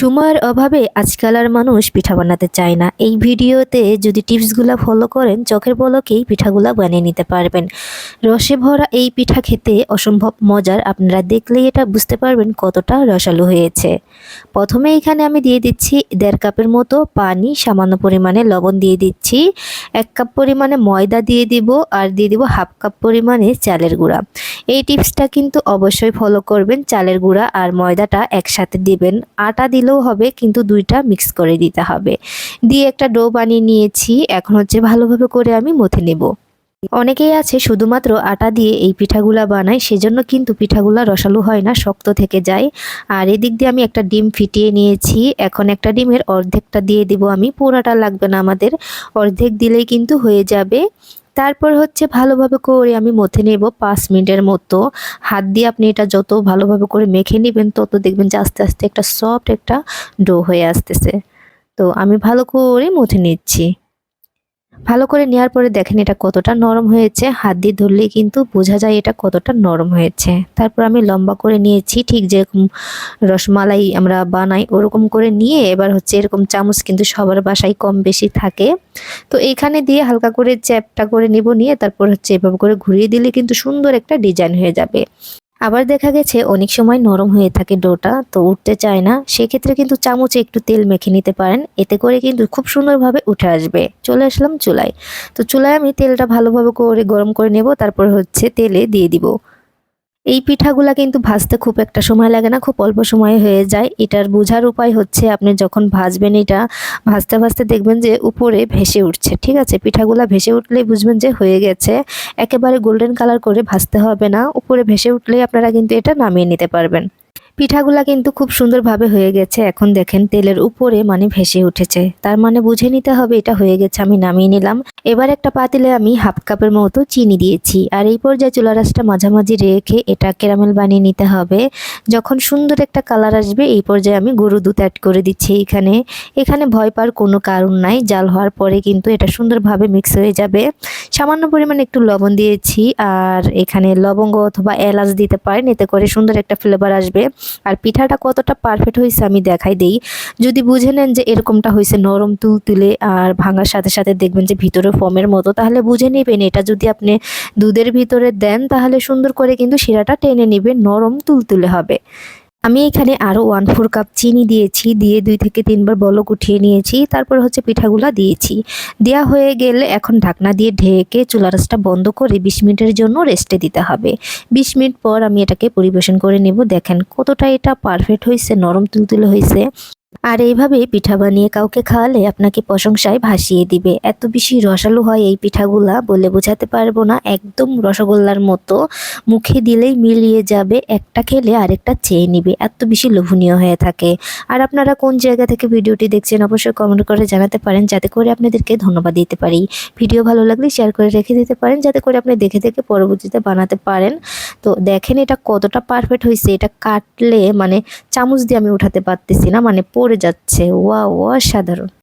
সময়ের অভাবে আজকাল আর মানুষ পিঠা বানাতে চায় না। এই ভিডিওতে যদি টিপসগুলো ফলো করেন, চোখের পলকেই পিঠাগুলা বানিয়ে নিতে পারবেন। রসে ভরা এই পিঠা খেতে অসম্ভব মজার। আপনারা দেখলেই এটা বুঝতে পারবেন কতটা রসালো হয়েছে। প্রথমে এখানে আমি দিয়ে দিচ্ছি দেড় কাপের মতো পানি, সামান্য পরিমাণে লবণ দিয়ে দিচ্ছি। এক কাপ পরিমাণে ময়দা দিয়ে দিব আর দিয়ে দিব হাফ কাপ পরিমাণে চালের গুঁড়া। এই টিপসটা কিন্তু অবশ্যই ফলো করবেন চালের গুঁড়া আর ময়দাটা একসাথে দিবেন। আটা দিলেও হবে, কিন্তু দুইটা মিক্স করে দিতে হবে। দিয়ে একটা ডো বানিয়ে নিয়েছি, এখন হচ্ছে ভালোভাবে করে আমি মথে নেব। অনেকেই আছে শুধুমাত্র আটা দিয়ে এই পিঠাগুলা বানায়, সেজন্য কিন্তু পিঠাগুলা রসালো হয় না, শক্ত থেকে যায়। আর এদিক দিয়ে আমি একটা ডিম ফিটিয়ে নিয়েছি, এখন একটা ডিমের অর্ধেকটা দিয়ে দিব আমি, পুরাটা লাগবে না আমাদের। অর্ধেক দিলেই কিন্তু হয়ে যাবে। তারপর হচ্ছে ভালোভাবে করে আমি মথে নেব পাঁচ মিনিটের মতো। হাত দিয়ে আপনি এটা যত ভালোভাবে করে মেখে নেবেন, তত দেখবেন যে আস্তে আস্তে একটা সফট একটা ডো হয়ে আসতেছে। তো আমি ভালো করে মথে নিচ্ছি। ভালো করে নেওয়ার পরে দেখেন এটা কতটা নরম হয়েছে। হাত দিয়ে ধরলেই কিন্তু বোঝা যায় এটা কতটা নরম হয়েছে। তারপর আমি লম্বা করে নিয়েছি, ঠিক যেরকম রসমালাই আমরা বানাই ওরকম করে নিয়ে এবার হচ্ছে এরকম চামচ কিন্তু সবার বাসায় কম বেশি থাকে। তো এইখানে দিয়ে হালকা করে চ্যাপটা করে নিব, নিয়ে তারপর হচ্ছে এভাবে করে ঘুরিয়ে দিলে কিন্তু সুন্দর একটা ডিজাইন হয়ে যাবে। আবার দেখা গেছে অনেক সময় নরম হয়ে থাকে ডোটা, তো উঠতে চায় না। সেক্ষেত্রে কিন্তু চামচে একটু তেল মেখে নিতে পারেন। এতে করে কিন্তু খুব সুন্দরভাবে উঠে আসবে। চলে আসলাম চুলায়। তো চুলায় আমি তেলটা ভালোভাবে করে গরম করে নেব, তারপর হচ্ছে তেলে দিয়ে দিব। এই পিঠাগুলা কিন্তু ভাজতে খুব একটা সময় লাগে না, খুব অল্প সময়ে হয়ে যায়। এটার বোঝার উপায় হচ্ছে আপনি যখন ভাজবেন এটা, ভাজতে ভাজতে দেখবেন যে উপরে ভেসে উঠছে, ঠিক আছে? পিঠাগুলা ভেসে উঠলেই বুঝবেন যে হয়ে গেছে। একেবারে গোল্ডেন কালার করে ভাজতে হবে না, উপরে ভেসে উঠলেই আপনারা কিন্তু এটা নামিয়ে নিতে পারবেন। পিঠাগুলা কিন্তু খুব সুন্দরভাবে হয়ে গেছে। এখন দেখেন তেলের উপরে মানে ভেসে উঠেছে। তার মানে বুঝে নিতে হবে এটা হয়ে গেছে, আমি নামিয়ে নিলাম। এবার একটা পাতিলে আমি হাফ কাপের মতো চিনি দিয়েছি। আর এই পর্যায়ে চুলা রাসটা মাঝামাঝি রেখে এটা ক্যারামেল বানিয়ে নিতে হবে। যখন সুন্দর একটা কালার আসবে, এই পর্যায়ে আমি গরু দুধ অ্যাড করে দিচ্ছি এখানে। এখানে ভয় পাওয়ার কোনো কারণ নাই, জাল হওয়ার পরে কিন্তু এটা সুন্দরভাবে মিক্স হয়ে যাবে। সামান্য পরিমাণে একটু লবণ দিয়েছি, আর এখানে লবঙ্গ অথবা এলাচ দিতে পারেন, এতে করে সুন্দর একটা ফ্লেভার আসবে। আর পিঠাটা কতটা পারফেক্ট হয়েছে আমি দেখাই দেই। যদি বুঝে নেন যে এরকমটা হয়েছে নরম তুল তুলে আর ভাঙার সাথে সাথে দেখবেন যে ভিতরে ফমের মতো, তাহলে বুঝে নেবেন। এটা যদি আপনি দুধের ভিতরে দেন, তাহলে সুন্দর করে কিন্তু শিরাটা টেনে নেবে নরম তুলতুলে হবে। আমি এখানে আরও ওয়ান ফোর কাপ চিনি দিয়েছি, দিয়ে দুই থেকে তিনবার বলক উঠিয়ে নিয়েছি, তারপর হচ্ছে পিঠাগুলা দিয়েছি। দেওয়া হয়ে গেলে এখন ঢাকনা দিয়ে ঢেকে চুলা রাসটা বন্ধ করে বিশ মিনিটের জন্য রেস্টে দিতে হবে। বিশ মিনিট পর আমি এটাকে পরিবেশন করে নেব। দেখেন কতটা এটা পারফেক্ট হয়েছে, নরম তুলতুলে হয়েছে। আর এইভাবে পিঠা বানিয়ে কাউকে খাওয়ালে আপনাকে প্রশংসায় ভাসিয়ে দিবে। এত বেশি রসালো হয় এই পিঠাগুলা বলে বোঝাতে পারব না। একদম রসগোল্লার মতো মুখে দিলেই মিলিয়ে যাবে, একটা খেলে আরেকটা চেয়ে নিবে। এত বেশি লোভনীয় হয়ে থাকে। আর আপনারা কোন জায়গা থেকে ভিডিওটি দেখছেন অবশ্যই কমেন্ট করে জানাতে পারেন, যাতে করে আপনাদেরকে ধন্যবাদ দিতে পারি। ভিডিও ভালো লাগলে শেয়ার করে রেখে দিতে পারেন, যাতে করে আপনি দেখে দেখে পরবর্তীতে বানাতে পারেন। তো দেখেন এটা কতটা পারফেক্ট হয়েছে এটা কাটলে মানে চামচ দিয়ে আমি উঠাতে পারতেছি না। মানে পড়ে যাচ্ছে। ওয়া অসাধারণ।